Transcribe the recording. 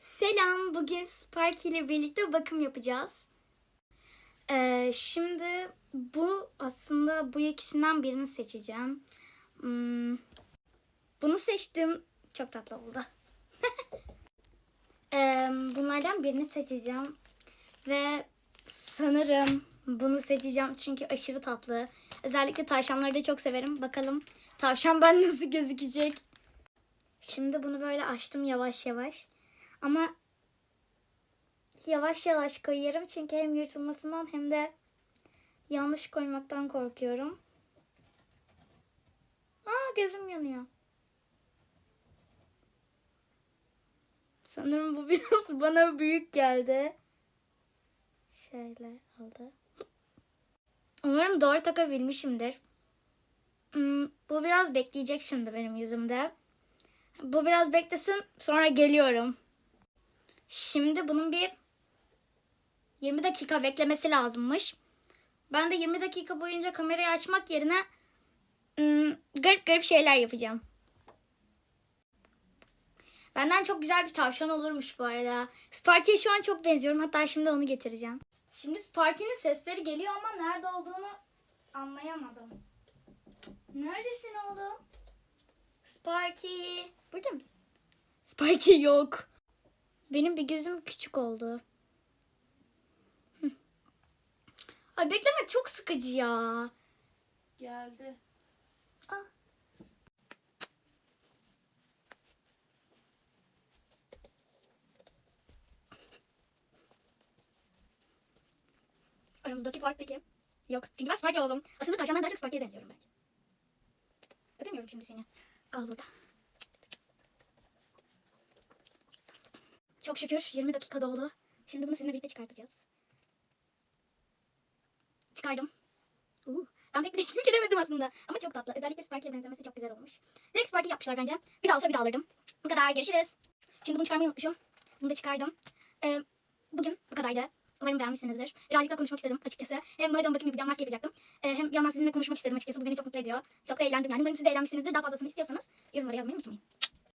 Selam, bugün Sparky ile birlikte bakım yapacağız. Ee, şimdi bu aslında bu ikisinden birini seçeceğim. Hmm, bunu seçtim. Çok tatlı oldu. Ee, bunlardan birini seçeceğim. Ve sanırım bunu seçeceğim çünkü aşırı tatlı. Özellikle tavşanları da çok severim. Bakalım tavşan ben nasıl gözükecek. Şimdi bunu böyle açtım yavaş yavaş. Ama yavaş yavaş koyuyorum çünkü hem yırtılmasından hem de yanlış koymaktan korkuyorum. Aa gözüm yanıyor. Sanırım bu biraz bana büyük geldi. Şöyle oldu. Umarım doğru takabilmişimdir. Hmm, bu biraz bekleyecek şimdi benim yüzümde. Bu biraz beklesin sonra geliyorum. Şimdi bunun bir 20 dakika beklemesi lazımmış. Ben de 20 dakika boyunca kamerayı açmak yerine ım, garip garip şeyler yapacağım. Benden çok güzel bir tavşan olurmuş bu arada. Sparky'ye şu an çok benziyorum. Hatta şimdi onu getireceğim. Şimdi Sparky'nin sesleri geliyor ama nerede olduğunu anlayamadım. Neredesin oğlum? Sparky. Burada mısın? Sparky yok. Benim bir gözüm küçük oldu. Hı. Ay beklemek çok sıkıcı ya. Geldi. Ah. Aramızdaki fark peki? Yok. Çünkü ben Sparky oldum. Aslında tavşandan daha çok Sparky'ye benziyorum ben. Öpemiyorum şimdi seni. Kal burada. Çok şükür 20 dakika doldu. Şimdi bunu sizinle birlikte çıkartacağız. Çıkardım. Uuu. Ben pek bir değişim göremedim aslında. Ama çok tatlı. Özellikle Sparky'ye benzemesi çok güzel olmuş. Direkt Sparky yapmışlar bence. Bir daha olsa bir daha alırdım. Bu kadar. Görüşürüz. Şimdi bunu çıkarmayı unutmuşum. Bunu da çıkardım. Ee, bugün bu kadardı. Umarım beğenmişsinizdir. Birazcık da konuşmak istedim açıkçası. Hem madem bakım yapacağım, maske yapacaktım. Ee, hem yandan sizinle konuşmak istedim açıkçası. Bu beni çok mutlu ediyor. Çok da eğlendim yani. Umarım siz de eğlenmişsinizdir. Daha fazlasını istiyorsanız yorumlara yazmayı unutmayın.